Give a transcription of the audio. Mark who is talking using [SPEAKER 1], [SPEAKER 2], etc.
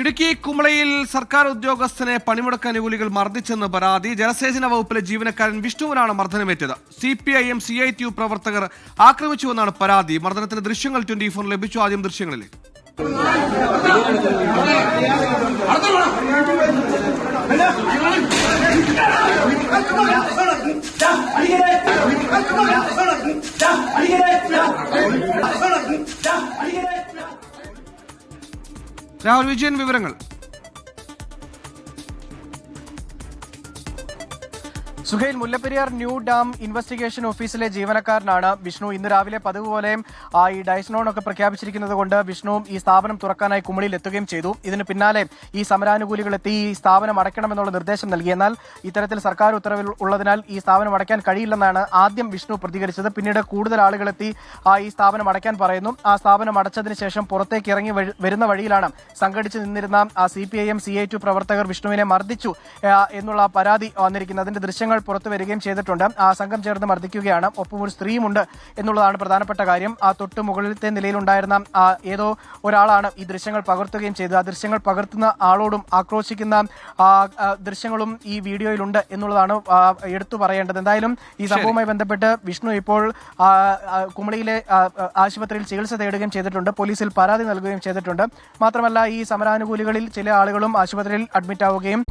[SPEAKER 1] ഇടുക്കി കുമളയിൽ സർക്കാർ ഉദ്യോഗസ്ഥനെ പണിമുടക്ക് അനുകൂലികൾ മർദ്ദിച്ചെന്ന് പരാതി. ജലസേചന വകുപ്പിലെ ജീവനക്കാരൻ വിഷ്ണുവിനാണ് മർദ്ദനമേറ്റത്. C P I M C I T U പ്രവർത്തകർ ആക്രമിച്ചുവെന്നാണ് പരാതി. മർദ്ദനത്തിന്റെ ദൃശ്യങ്ങൾ ട്വന്റി ഫോർ ലഭിച്ചു. ആദ്യം ദൃശ്യങ്ങളിലെ രാഹുൽ വിജയൻ വിവരങ്ങൾ.
[SPEAKER 2] Suhail Mullaperiyar new dam investigation ഓഫീസിലെ ജീവനക്കാരനാണ്. വിഷ്ണു ഇന്ന് രാവിലെ പതിവ് ആ, ഈ ഡൈസ്നോൺ ഒക്കെ പ്രഖ്യാപിച്ചിരിക്കുന്നത് കൊണ്ട് വിഷ്ണുവും ഈ സ്ഥാപനം തുറക്കാനായി കുമളിയിൽ എത്തുകയും ചെയ്തു. ഇതിന് പിന്നാലെ ഈ സമരാനുകൂലികൾ എത്തി ഈ സ്ഥാപനം അടയ്ക്കണമെന്നുള്ള നിർദ്ദേശം നൽകി. എന്നാൽ ഇത്തരത്തിൽ സർക്കാർ ഉത്തരവിൽ ഉള്ളതിനാൽ ഈ സ്ഥാപനം അടയ്ക്കാൻ കഴിയില്ലെന്നാണ് ആദ്യം വിഷ്ണു പ്രതികരിച്ചത്. പിന്നീട് കൂടുതൽ ആളുകൾ എത്തി ആ, ഈ സ്ഥാപനം അടയ്ക്കാൻ പറയുന്നു. ആ സ്ഥാപനം അടച്ചതിന് ശേഷം പുറത്തേക്ക് ഇറങ്ങി വരുന്ന വഴിയിലാണ് സംഘടിച്ച് നിന്നിരുന്ന C P I M C I T പ്രവർത്തകർ വിഷ്ണുവിനെ മർദ്ദിച്ചു എന്നുള്ള പരാതി വന്നിരിക്കുന്നത്. അതിന്റെ ദൃശ്യങ്ങൾ പുറത്തു വരികയും ചെയ്തിട്ടുണ്ട്. ആ സംഘം ചേർന്ന് മർദ്ദിക്കുകയാണ്. ഒപ്പം ഒരു സ്ത്രീയുമുണ്ട് എന്നുള്ളതാണ് പ്രധാനപ്പെട്ട കാര്യം. ആ തൊട്ട് മുകളിലത്തെ നിലയിലുണ്ടായിരുന്ന ആ ഏതോ ഒരാളാണ് ഈ ദൃശ്യങ്ങൾ പകർത്തുകയും ചെയ്തത്. ആ ദൃശ്യങ്ങൾ പകർത്തുന്ന ആളോടും ആക്രോശിക്കുന്ന ദൃശ്യങ്ങളും ഈ വീഡിയോയിലുണ്ട് എന്നുള്ളതാണ് എടുത്തു പറയേണ്ടത്. എന്തായാലും ഈ സംഭവവുമായി ബന്ധപ്പെട്ട് വിഷ്ണു ഇപ്പോൾ കുമളിയിലെ ആശുപത്രിയിൽ ചികിത്സ തേടുകയും ചെയ്തിട്ടുണ്ട്. പോലീസിൽ പരാതി നൽകുകയും ചെയ്തിട്ടുണ്ട്. മാത്രമല്ല ഈ സമരാനുകൂലികളിൽ ചില ആളുകളും ആശുപത്രിയിൽ അഡ്മിറ്റ് ആവുകയും